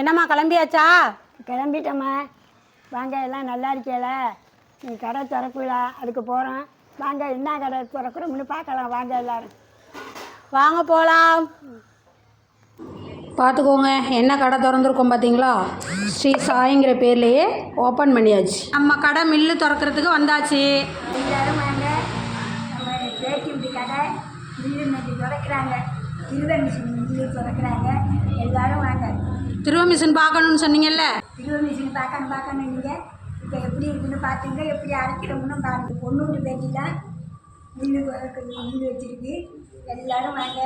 என்னம்மா கிளம்பியாச்சா? கிளம்பிட்டோம்மா. வாங்க எல்லாம் நல்லா இருக்கேல. நீ கடை திறக்குல அதுக்கு போகிறோம் வாங்க என்ன கடை திறக்கிறோம்னு பார்க்கலாம். வாங்க எல்லாரும். வாங்க போகலாம் பார்த்துக்கோங்க என்ன கடை திறந்துருக்கோம் பார்த்தீங்களா? ஸ்ரீ சாய்ங்கிற பேர்லேயே ஓப்பன் பண்ணியாச்சு. நம்ம கடை மில்லு திறக்கிறதுக்கு வந்தாச்சு. எல்லாரும் வாங்க. நம்ம பேட்டி கடை. மில்லு நெட்டி திறக்கிறாங்க. திருவ மிஷின் மில்லு திறக்கிறாங்க. எல்லாரும் வாங்க. திருவ மிஷின் பார்க்கணும்னு சொன்னீங்கல்ல? திருவ மிஷின் பார்க்கணும் பார்க்கணும் நீங்கள் இப்போ எப்படி இருக்குன்னு பார்த்துங்க எப்படி அரைக்கிறோம்னு பாருங்க. பொண்ணு வீட்டு பேட்டி தான் மில்லு மில்லு வச்சிருக்கு. எல்லாரும் வாங்க.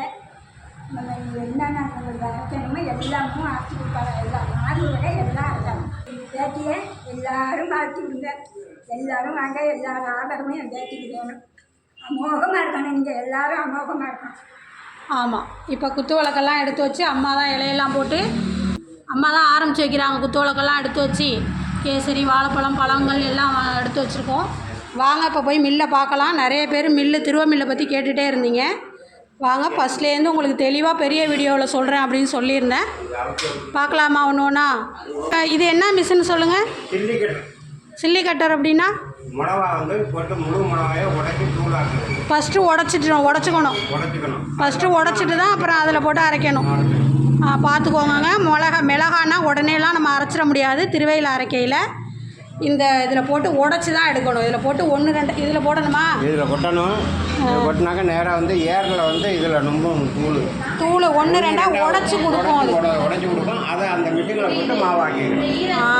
நம்ம என்னென்ன நம்மளுக்கு அரைக்கணுமோ எல்லாமும் அரைச்சி கொடுப்பாங்க. எல்லாம் மாறு வரை எல்லாம் அரைச்சாங்க. பேட்டியை எல்லாரும் மாற்றி விடுங்க எல்லாரும் வாங்க. எல்லா ஆதாரமும் என் பேட்டிக்கு வேணும். அமோகமாக இருக்கணும் நீங்கள் எல்லாரும் அமோகமாக இருக்கணும். ஆமாம் இப்போ குத்து விளக்கெல்லாம் எடுத்து வச்சு அம்மா தான் இலையெல்லாம் போட்டு அம்மா தான் ஆரம்பித்து வைக்கிறாங்க. குத்து விளக்கெல்லாம் எடுத்து வச்சு கேசரி வாழைப்பழம் பழங்கள் எல்லாம் எடுத்து வச்சுருக்கோம். வாங்க இப்போ போய் மில்லை பார்க்கலாம். நிறைய பேர் மில்லு திருவ மில்லை பற்றி கேட்டுகிட்டே இருந்தீங்க. வாங்க ஃபஸ்ட்லேருந்து உங்களுக்கு தெளிவாக பெரிய வீடியோவில் சொல்கிறேன் அப்படின்னு சொல்லியிருந்தேன். பார்க்கலாமா ஒன்று ஒன்றா இது என்ன மிஷின் சொல்லுங்கள் சில்லி கட்டு சில்லி கட்டர் அப்படின்னா? மிளகா வந்து போட்டு முழு மிளகாயை உடைச்சி தூளாக்கணும் ஃபஸ்ட்டு உடச்சிட்டு உடச்சிக்கணும். உடைச்சிக்கணும். ஃபஸ்ட்டு உடச்சிட்டு தான் அப்புறம் அதில் போட்டு அரைக்கணும். ஆ, பார்த்துக்கோங்கங்க. மிளகா மிளகானா உடனேலாம் நம்ம அரைச்சிட முடியாது. திருவையில் அரைக்கையில். இந்த இதில் போட்டு உடச்சி தான் எடுக்கணும். இதில் போட்டு ஒன்று ரெண்டு இதில் போடணுமா? இதில் கொட்டணும். கொட்டினாக்க நேராக வந்து ஏரில் வந்து இதில் ரொம்ப தூள். தூள் ஒன்று ரெண்டாக உடச்சி கொடுக்கும் உடைச்சி கொடுக்கும் அதை அந்த மிஷினில் போட்டு மாவாக்கிக்கணும் ஆ.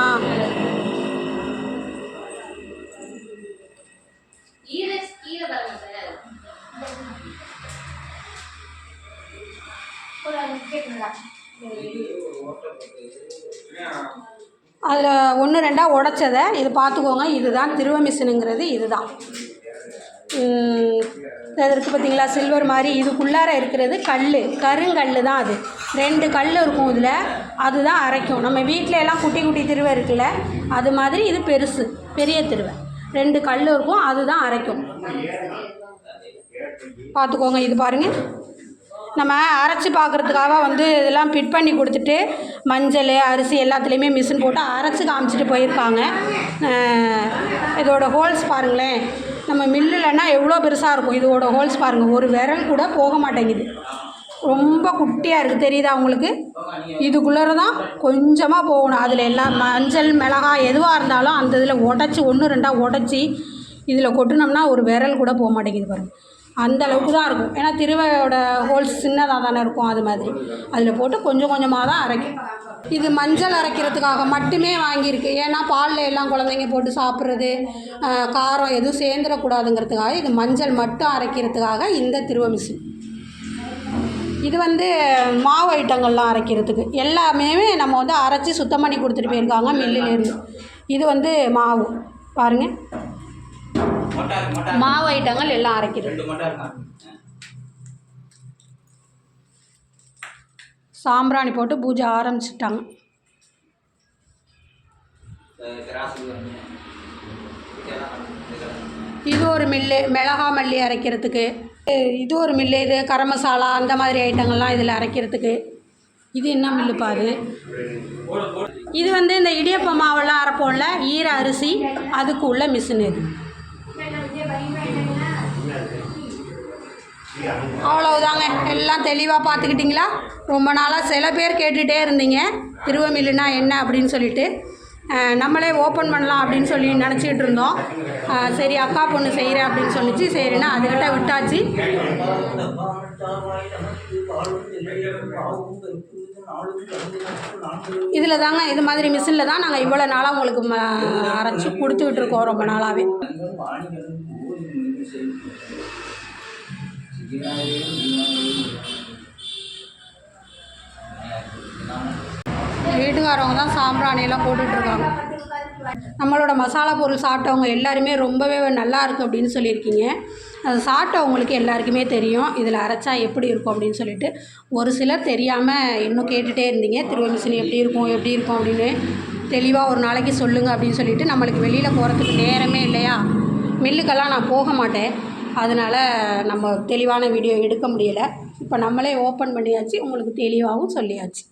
அதில் ஒன்று ரெண்டாக உடச்சதை இது பார்த்துக்கோங்க. இதுதான் திருவ மிஷினுங்கிறது இதுதான். அது இருக்குது பார்த்தீங்களா சில்வர் மாதிரி. இதுக்குள்ளார இருக்கிறது கல் கருங்கல் தான் அது. ரெண்டு கல் இருக்கும் இதில். அதுதான் அரைக்கும். நம்ம வீட்டில எல்லாம் குட்டி குட்டி திருவை இருக்குல்ல அது மாதிரி இது பெருசு. பெரிய திருவை. ரெண்டு கல் இருக்கும் அதுதான் அரைக்கும். பார்த்துக்கோங்க இது பாருங்கள் நம்ம அரைச்சி பார்க்குறதுக்காக வந்து இதெல்லாம் ஃபிட் பண்ணி கொடுத்துட்டு மஞ்சள் அரிசி எல்லாத்துலேயுமே மிஷின் போட்டு அரைச்சி காமிச்சிட்டு போயிருக்காங்க. இதோட ஹோல்ஸ் பாருங்களேன். நம்ம மில்லுலன்னா எவ்வளோ பெருசாக இருக்கும்? இதோட ஹோல்ஸ் பாருங்கள் ஒரு விரல் கூட போக மாட்டேங்குது. ரொம்ப குட்டியாக இருக்குது தெரியுதா அவங்களுக்கு இதுக்குள்ளே தான் கொஞ்சமாக போகணும். அதில் எல்லாம் மஞ்சள் மிளகாய் எதுவாக இருந்தாலும் அந்த இதில் உடச்சி ஒன்று ரெண்டாக உடச்சி இதில் கொட்டினோம்னா ஒரு விரல் கூட போக மாட்டேங்குது பாருங்கள் அந்த அளவுக்கு தான் இருக்கும். ஏன்னா திருவையோட ஹோல்ஸ் சின்னதாக தானே இருக்கும் அது மாதிரி. அதில் போட்டு கொஞ்சம் கொஞ்சமாக தான் அரைக்கும். இது மஞ்சள் அரைக்கிறதுக்காக மட்டுமே வாங்கியிருக்கு. ஏன்னா பாலில் எல்லாம் குழந்தைங்க போட்டு சாப்பிட்றது காரம் எதுவும் சேர்ந்துடக்கூடாதுங்கிறதுக்காக இது மஞ்சள் மட்டும் அரைக்கிறதுக்காக இந்த திருவ மிஷின். இது வந்து மாவு ஐட்டங்கள்லாம் அரைக்கிறதுக்கு. எல்லாமே நம்ம வந்து அரைச்சி சுத்தம் பண்ணி கொடுத்துட்டு போயிருக்காங்க மில்லிலேருந்து. இது வந்து மாவு. பாருங்கள் மாவு ஐட்டங்கள் எல்லாம் அரைக்கிறது சாம்பிராணி போட்டு பூஜை ஆரம்பிச்சிட்டாங்க. இது ஒரு மில்லு மிளகா மல்லி அரைக்கிறதுக்கு. இது ஒரு மில்லு இது கரம் மசாலா அந்த மாதிரி ஐட்டங்கள்லாம் இதில் அரைக்கிறதுக்கு. இது என்ன மில்லு பாரு இது வந்து இந்த இடியப்ப மாவெல்லாம் அரைப்போம்ல ஈர அரிசி அதுக்கு உள்ள மிஷின் இது. அவ்வளவுதாங்க. எல்லாம் தெளிவாக பார்த்துக்கிட்டிங்களா? ரொம்ப நாளாக சில பேர் கேட்டுகிட்டே இருந்தீங்க. திருவமில்லுனா என்ன அப்படின்னு சொல்லிட்டு. நம்மளே ஓப்பன் பண்ணலாம் அப்படின்னு சொல்லி நினச்சிக்கிட்டு இருந்தோம். சரி அக்கா பொண்ணு செய்கிறேன் அப்படின்னு சொல்லிச்சு. சரின்னா அதுக்கிட்ட விட்டாச்சு. இதில் தாங்க இது மாதிரி மிஷினில் தான் நாங்கள் இவ்வளோ நாளாக உங்களுக்கு அரைச்சி கொடுத்துக்கிட்டு இருக்கோம் ரொம்ப நாளாகவே வீட்டுக்காரவங்க தான் சாம்பிராணியெல்லாம் போட்டுட்ருக்காங்க. நம்மளோட மசாலா பொருள் சாப்பிட்டவங்க எல்லாருமே ரொம்பவே நல்லா இருக்கும் அப்படின்னு சொல்லியிருக்கீங்க. அது சாப்பிட்டவங்களுக்கு எல்லாருக்குமே தெரியும் இதில் அரைச்சா எப்படி இருக்கும் அப்படின்னு சொல்லிட்டு. ஒரு சிலர் தெரியாமல் இன்னும் கேட்டுகிட்டே இருந்தீங்க திருவமிசினி எப்படி இருக்கும் எப்படி இருக்கும்? அப்படின்னு தெளிவாக ஒரு நாளைக்கு சொல்லுங்கள் அப்படின்னு சொல்லிட்டு நம்மளுக்கு வெளியில் போகிறதுக்கு நேரமே இல்லையா? மில்லுக்கெல்லாம் நான் போக மாட்டேன். அதனால் நம்ம தெளிவான வீடியோ எடுக்க முடியலை. இப்போ நம்மளே ஓப்பன் பண்ணியாச்சு உங்களுக்கு தெளிவாகவும் சொல்லியாச்சு.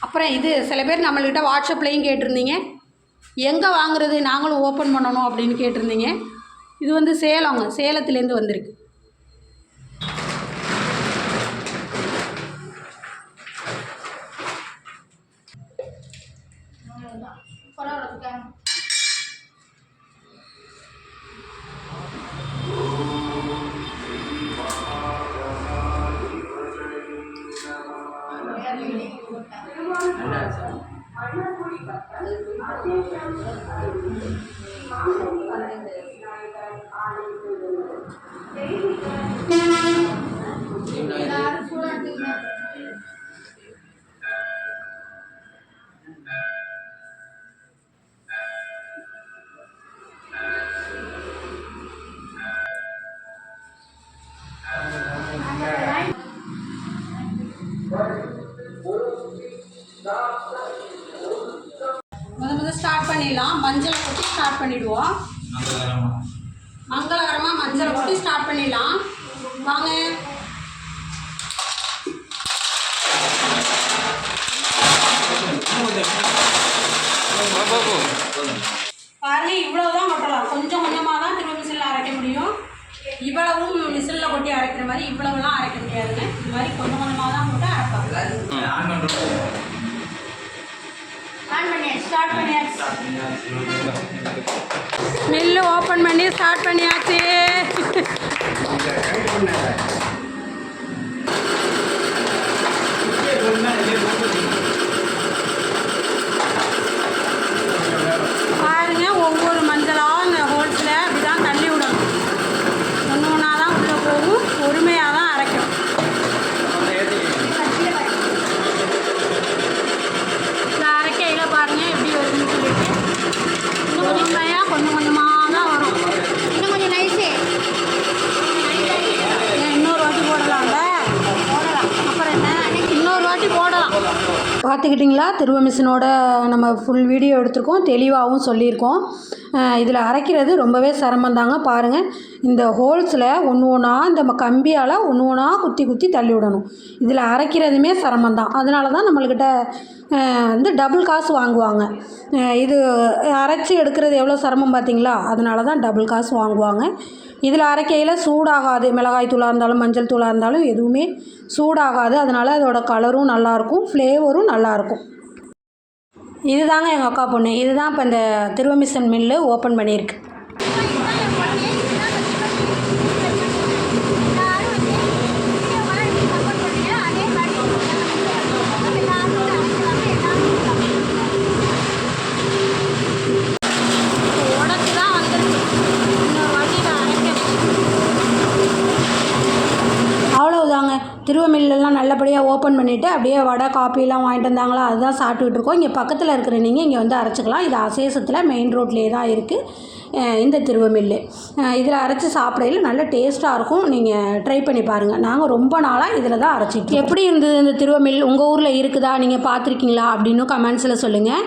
அப்புறம் இது சில பேர் நம்மள்கிட்ட வாட்ஸ்அப்லேயும் கேட்டிருந்தீங்க. எங்கே வாங்குறது? நாங்களும் ஓப்பன் பண்ணணும் அப்படின்னு கேட்டிருந்தீங்க. இது வந்து சேலங்க சேலத்துலேருந்து வந்திருக்கு. Thank you. பண்ணிடுவோம். மங்களகரமாக மஞ்சளை கொட்டி ஸ்டார்ட் பண்ணிடலாம். வாங்க. பாருங்க இவ்வளவுதான் கொட்டலாம். கொஞ்சம் கொஞ்சமாக தான் திரும்ப மிஷினில் அரைக்க முடியும். இவ்வளவும் மிஷினில் கொட்டி அரைக்கிற மாதிரி இவ்வளவுலாம் அரைக்க முடியாதுங்க. இது மாதிரி கொஞ்சம் கொஞ்சமாக தான் போட்டு அரைப்பாங்க ஆன் பண்ணியாச்சு ஸ்டார்ட் பண்ணியாச்சு மில்லு ஓப்பன் பண்ணி ஸ்டார்ட் பண்ணியாச்சு. பார்த்துக்கிட்டிங்களா? திருவ மிஷினோட நம்ம ஃபுல் வீடியோ எடுத்திருக்கோம். தெளிவாகவும் சொல்லியிருக்கோம். இதில் அரைக்கிறது ரொம்பவே சிரமந்தாங்க பாருங்கள் இந்த ஹோல்ஸில் ஒன்று ஒன்றா இந்த கம்பியால் ஒன்று ஒன்றா குத்தி குத்தி தள்ளி விடணும். இதில் அரைக்கிறதுமே சிரமம் தான் அதனால தான் நம்மள்கிட்ட வந்து டபுள் காசு வாங்குவாங்க. இது அரைச்சி எடுக்கிறது எவ்வளோ சிரமம் பார்த்தீங்களா அதனால தான் டபுள் காசு வாங்குவாங்க. இதில் அரைக்கையில் சூடாகாது. மிளகாய் தூளாக இருந்தாலும் மஞ்சள் தூளாக இருந்தாலும் எதுவுமே சூடாகாது. அதனால் அதோட கலரும் நல்லாயிருக்கும் ஃப்ளேவரும் நல்லாயிருக்கும் இதுதாங்க எங்கள் அக்கா பொண்ணு. இதுதான் இப்போ இந்த திருவமிசன் மில்லு ஓப்பன் பண்ணியிருக்கு. அவ்வளவுதாங்க திருவமில்லாம் நல்லபடியாக ஓப்பன் பண்ணிவிட்டு அப்படியே வடை காப்பிலாம் வாங்கிட்டு வந்தாங்களா? அதுதான் சாப்பிட்டுக்கிட்டு இருக்கோம். இங்கே பக்கத்தில் இருக்கிற நீங்கள் இங்கே வந்து அரைச்சிக்கலாம். இது அசேசத்தில் மெயின் ரோட்லேயே தான் இருக்குது இந்த திருவமில்லு இதில் அரைச்சி சாப்பிடையில நல்ல டேஸ்ட்டாக இருக்கும். நீங்கள் ட்ரை பண்ணி பாருங்கள் நாங்கள் ரொம்ப நாளாக இதில் தான் அரைச்சிட்டு எப்படி இருந்தது இந்த திருவமில் உங்கள் ஊரில் இருக்குதா? நீங்கள் பார்த்துருக்கீங்களா? அப்படின்னு கமெண்ட்ஸில் சொல்லுங்கள்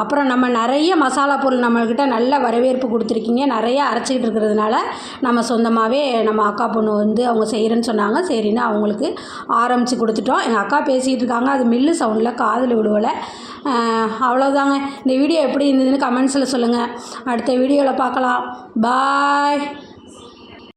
அப்புறம் நம்ம நிறைய மசாலா பொருள் நம்மக்கிட்ட நல்ல வரவேற்பு கொடுத்துருக்கீங்க. நிறைய அரைச்சிக்கிட்டு இருக்கிறதுனால நம்ம சொந்தமாகவே நம்ம அக்கா பொண்ணு வந்து அவங்க செய்கிறேன்னு சொன்னாங்க. சரின்னு அவங்களுக்கு ஆரம்பித்து கொடுத்துட்டோம். எங்கள் அக்கா பேசிகிட்டு இருக்காங்க. அது மில்லு சவுண்டில் காதில் விழுவலை. அவ்வளோதாங்க இந்த வீடியோ எப்படி இருந்ததுன்னு கமெண்ட்ஸில் சொல்லுங்கள் அடுத்த வீடியோவில் பார்க்கலாம் பாய்